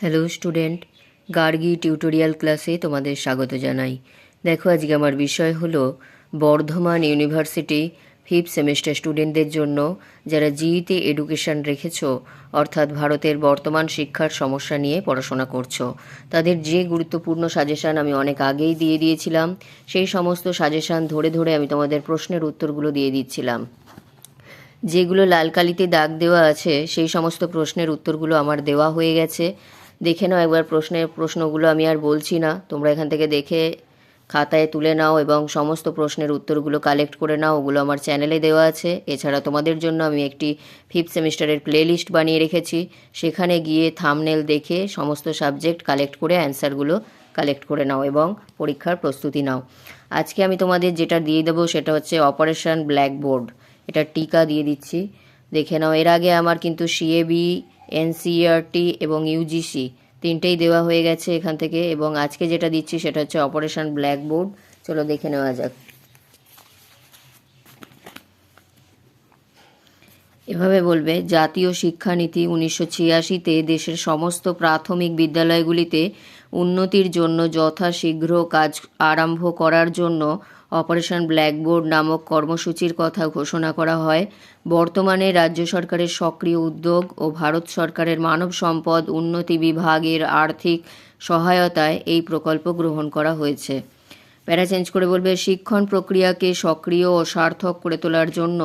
Hello student Gargi tutorial ক্লাসে তোমাদের স্বাগত জানাই। দেখো, আজকে আমার বিষয় হলো বর্ধমান ইউনিভার্সিটি ফিফথ সেমিস্টার স্টুডেন্টদের জন্য যারা জিইতে এডুকেশন রেখেছো, অর্থাৎ ভারতের বর্তমান শিক্ষার সমস্যা নিয়ে পড়াশোনা করছ। তাদের যে গুরুত্বপূর্ণ সাজেশান আমি অনেক আগেই দিয়ে দিয়েছিলাম, সেই সমস্ত সাজেশান ধরে ধরে আমি তোমাদের প্রশ্নের উত্তরগুলো দিয়ে দিচ্ছিলাম। যেগুলো লাল কালিতে দাগ দেওয়া আছে, সেই সমস্ত প্রশ্নের উত্তরগুলো আমার দেওয়া হয়ে গেছে। দেখে নাও একবার প্রশ্নের প্রশ্নগুলো আমি আর বলছি না। তোমরা এখান থেকে দেখে খাতায় তুলে নাও এবং সমস্ত প্রশ্নের উত্তরগুলো কালেক্ট করে নাও। ওগুলো আমার চ্যানেলে দেওয়া আছে। এছাড়া তোমাদের জন্য আমি একটি ফিফথ সেমিস্টারের প্লেলিস্ট বানিয়ে রেখেছি। সেখানে গিয়ে থামনেল দেখে সমস্ত সাবজেক্ট কালেক্ট করে অ্যান্সারগুলো কালেক্ট করে নাও এবং পরীক্ষার প্রস্তুতি নাও। আজকে আমি তোমাদের যেটা দিয়ে দেবো সেটা হচ্ছে অপারেশন ব্ল্যাকবোর্ড এটা টিকা দিয়ে দিচ্ছি। দেখে নাও, এর আগে আমার কিন্তু সিএবি এনসিআরটি এবং ইউজিসি তিনটেই দেওয়া হয়ে গেছে এখান থেকে এবং আজকে যেটা দিচ্ছি সেটা হচ্ছে অপারেশন ব্ল্যাকবোর্ড। চলো দেখে নেওয়া যাক। এভাবে বলবে, জাতীয় শিক্ষানীতি উনিশশো ছিয়াশিতে দেশের সমস্ত প্রাথমিক বিদ্যালয়গুলিতে উন্নতির জন্য যথাশীঘ্র কাজ আরম্ভ করার জন্য অপারেশন ব্ল্যাকবোর্ড নামক কর্মসূচির কথা ঘোষণা করা হয়। বর্তমানে রাজ্য সরকারের সক্রিয় উদ্যোগ ও ভারত সরকারের মানব সম্পদ উন্নতি বিভাগের আর্থিক সহায়তায় এই প্রকল্প গ্রহণ করা হয়েছে। প্যারা চেঞ্জ করে বলবে, শিক্ষণ প্রক্রিয়াকে সক্রিয় ও সার্থক করে তোলার জন্য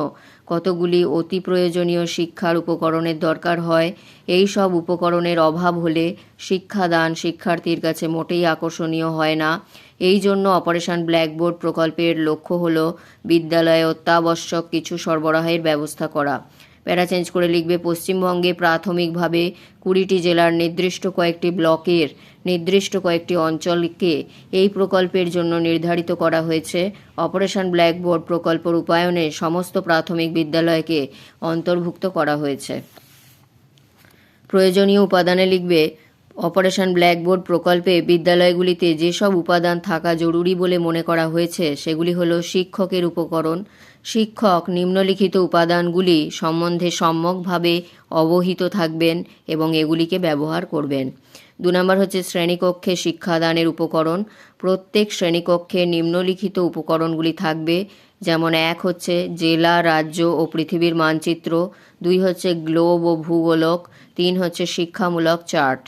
কতগুলি অতি প্রয়োজনীয় শিক্ষার উপকরণের দরকার হয়, এই সব উপকরণের অভাব হলে শিক্ষাদান শিক্ষার্থীর কাছে মোটেই আকর্ষণীয় হয় না। এই জন্য অপারেশন ব্ল্যাকবোর্ড প্রকল্পের লক্ষ্য হল বিদ্যালয়ে অত্যাবশ্যক কিছু সরবরাহের ব্যবস্থা করা। প্যারা চেঞ্জ করে লিখবে পশ্চিমবঙ্গে প্রাথমিকভাবে কুড়িটি জেলার নির্দিষ্ট কয়েকটি ব্লকের নির্দিষ্ট কয়েকটি অঞ্চলকে এই প্রকল্পের জন্য নির্ধারিত করা হয়েছে। অপারেশন ব্ল্যাকবোর্ড প্রকল্প রূপায়ণে সমস্ত প্রাথমিক বিদ্যালয়কে অন্তর্ভুক্ত করা হয়েছে। প্রয়োজনীয় উপাদানে লিখবে অপারেশন ব্ল্যাকবোর্ড প্রকল্পে বিদ্যালয়গুলিতে যেসব উপাদান থাকা জরুরি বলে মনে করা হয়েছে, সেগুলি হলো শিক্ষকের উপকরণ, শিক্ষক নিম্নলিখিত উপাদানগুলি সম্বন্ধে সম্যকভাবে অবহিত থাকবেন এবং এগুলিকে ব্যবহার করবেন। দু নম্বর হচ্ছে শ্রেণীকক্ষে শিক্ষাদানের উপকরণ। প্রত্যেক শ্রেণীকক্ষে নিম্নলিখিত উপকরণগুলি থাকবে, যেমন এক হচ্ছে জেলা, রাজ্য ও পৃথিবীর মানচিত্র, দুই হচ্ছে গ্লোব ও ভূগোলক, তিন হচ্ছে শিক্ষামূলক চার্ট।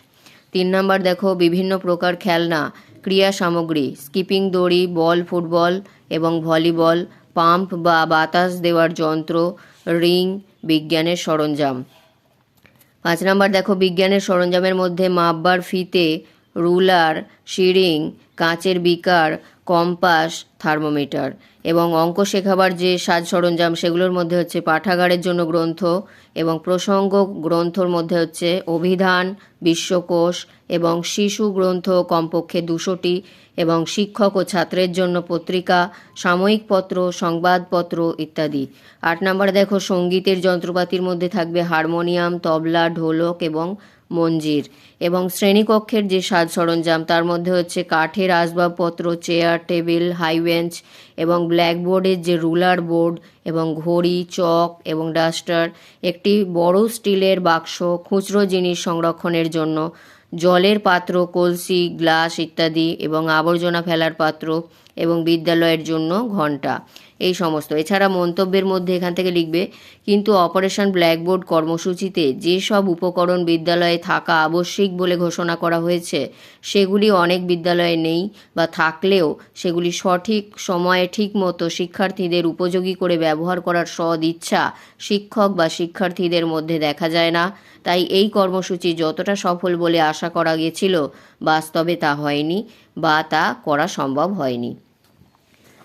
তিন নাম্বার দেখো, বিভিন্ন প্রকার খেলনা ক্রিয়া সামগ্রী, স্কিপিং দড়ি, বল, ফুটবল এবং ভলিবল, পাম্প বা বাতাস দেওয়ার যন্ত্র, রিং, বিজ্ঞানের সরঞ্জাম। পাঁচ নাম্বার দেখো, বিজ্ঞানের সরঞ্জামের মধ্যে মাপবার ফিতে রুলার, শিরিং, কাঁচের বিকার, কম্পাস, থার্মোমিটার এবং অঙ্ক শেখাবার যে সাজ সরঞ্জাম সেগুলোর মধ্যে হচ্ছে পাঠাগারের জন্য গ্রন্থ এবং প্রসঙ্গ গ্রন্থর মধ্যে হচ্ছে অভিধান, বিশ্বকোষ এবং শিশু গ্রন্থ কমপক্ষে দুশোটি এবং শিক্ষক ও ছাত্রের জন্য পত্রিকা, সাময়িক পত্র, সংবাদপত্র ইত্যাদি। আট নম্বরে দেখো সঙ্গীতের যন্ত্রপাতির মধ্যে থাকবে হারমোনিয়াম, তবলা, ঢোলক এবং মঞ্জির এবং শ্রেণীকক্ষের যে সাজ সরঞ্জাম, তার মধ্যে হচ্ছে কাঠের আসবাবপত্র, চেয়ার, টেবিল, হাই বেঞ্চ এবং ব্ল্যাকবোর্ডের যে রুলার বোর্ড এবং ঘড়ি, চক এবং ডাস্টার, একটি বড় স্টিলের বাক্স, খুচরো জিনিস সংরক্ষণের জন্য। জলের পাত্র, কলসি, গ্লাস ইত্যাদি এবং আবর্জনা ফেলার পাত্র এবং বিদ্যালয়ের জন্য ঘণ্টা এই সমস্ত। এছাড়া মন্তব্যের মধ্যে এখান থেকে লিখবে, কিন্তু অপারেশন ব্ল্যাকবোর্ড কর্মসূচিতে যেসব উপকরণ বিদ্যালয়ে থাকা আবশ্যিক বলে ঘোষণা করা হয়েছে, সেগুলি অনেক বিদ্যালয়ে নেই বা থাকলেও সেগুলি সঠিক সময়ে ঠিক মতো শিক্ষার্থীদের উপযোগী করে ব্যবহার করার সদ ইচ্ছা শিক্ষক বা শিক্ষার্থীদের মধ্যে দেখা যায় না। তাই এই কর্মসূচি যতটা সফল বলে আশা করা গেছিল, বাস্তবে তা হয়নি বা তা করা সম্ভব হয়নি।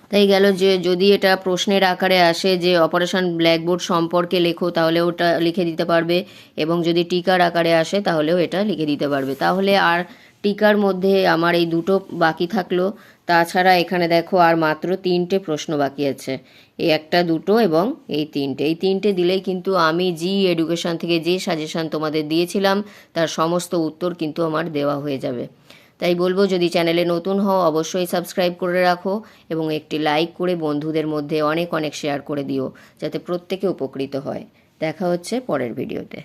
তাই গেল যে, যদি এটা প্রশ্নের আকারে আসে যে, অপারেশন ব্ল্যাকবোর্ড সম্পর্কে লেখো, তাহলে ওটা লিখে দিতে পারবে এবং যদি টিকার আকারে আসে, তাহলেও এটা লিখে দিতে পারবে। তাহলে আর টিকার মধ্যে আমার এই দুটো বাকি থাকল। তাছাড়া এখানে দেখো আর মাত্র তিনটে প্রশ্ন বাকি আছে। এই একটা, দুটো এবং এই তিনটে। এই তিনটে দিলেই কিন্তু আমি জি এডুকেশন থেকে যে সাজেশন তোমাদের দিয়েছিলাম, তার সমস্ত উত্তর কিন্তু আমার দেওয়া হয়ে যাবে। তাই বলব, যদি চ্যানেলে নতুন হও, অবশ্যই সাবস্ক্রাইব করে রাখো এবং একটি লাইক করে বন্ধুদের মধ্যে অনেক অনেক শেয়ার করে দিও, যাতে প্রত্যেকে উপকৃত হয়। দেখা হচ্ছে পরের ভিডিওতে